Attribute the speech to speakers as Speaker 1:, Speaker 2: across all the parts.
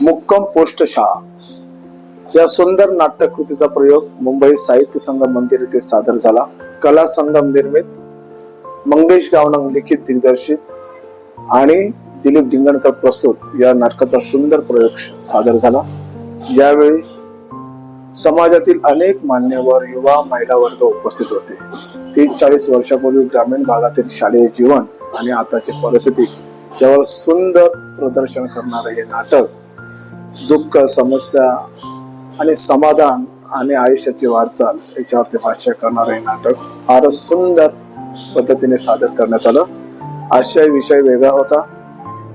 Speaker 1: मुक्कम post शाळा. या सुंदर नाट्यकृतीचा प्रयोग मुंबई साहित्य संगम मंदिर येथे सादर झाला. कला संगम निर्मित मंगेश गावणंग लिखित दिग्दर्शित आणि दिलीप डिंगणकर प्रस्तुत या नाटकाचा सुंदर प्रयोग सादर झाला. यावेळी समाजातील अनेक मान्यवर युवा महिला वर्ग उपस्थित होते. तीस चाळीस वर्षापूर्वी ग्रामीण भागातील शालेय जीवन आणि आताची परिस्थिती यावर सुंदर प्रदर्शन करणारे हे नाटक दुःख समस्या आणि समाधान आणि आयुष्याची वाटचाल याच्यावरती भाष्य करणारं हे नाटक फारच सुंदर पद्धतीने सादर करण्यात आलं. आशय विषय वेगळा होता.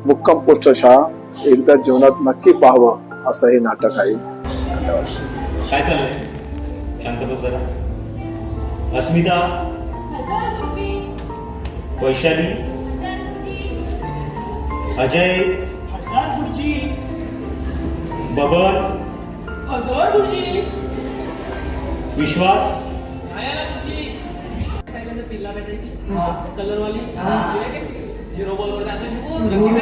Speaker 1: मुक्कम पोस्ट शाळा एकदा जीवनात नक्की पाहावं असं हे नाटक आहे. धन्यवाद.
Speaker 2: काय चाललंय? शांत बस जरा. अस्मिता? वैशाली? अजय? बबन विश्वास।
Speaker 3: कलर वाली? झिरो बॉल वर टाकली रंगी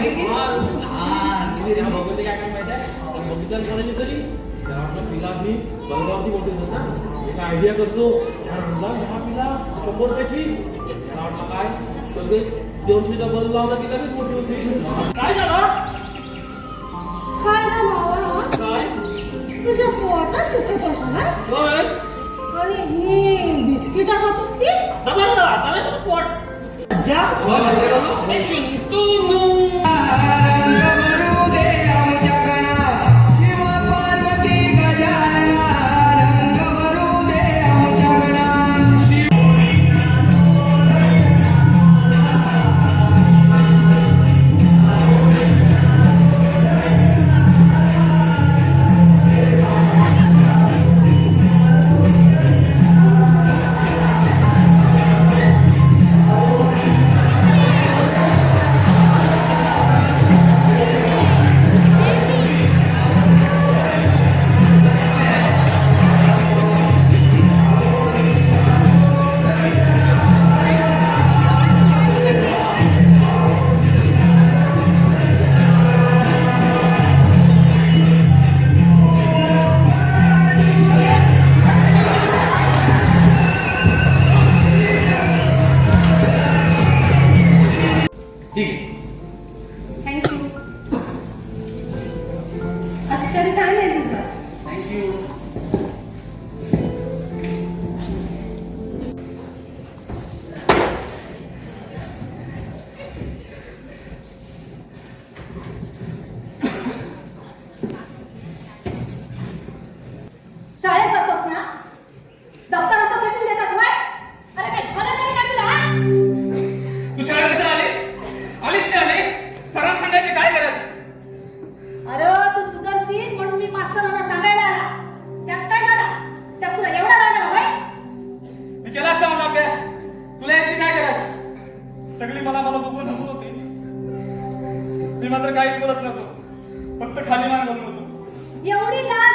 Speaker 3: बघितलं काय काय माहिती आहे बघितलं कोणाची तरी. वाटलं पिला मी बलगावती मोठी होत ना एक आयडिया करतो. म्हणला हा पिला शंभर रुपयाची काय? ते दोनशेचा बल्ब लावला की लगेच मोठी होती. काय झालं? એ બિસ્કિટ ખાતોસ કે તમારા તમે તો કોટ. જા. એ
Speaker 4: શું તું असं तरी
Speaker 5: मात्र काहीच बोलत नव्हतो. फक्त खाली मान घालून होतो.
Speaker 4: एवढी लाज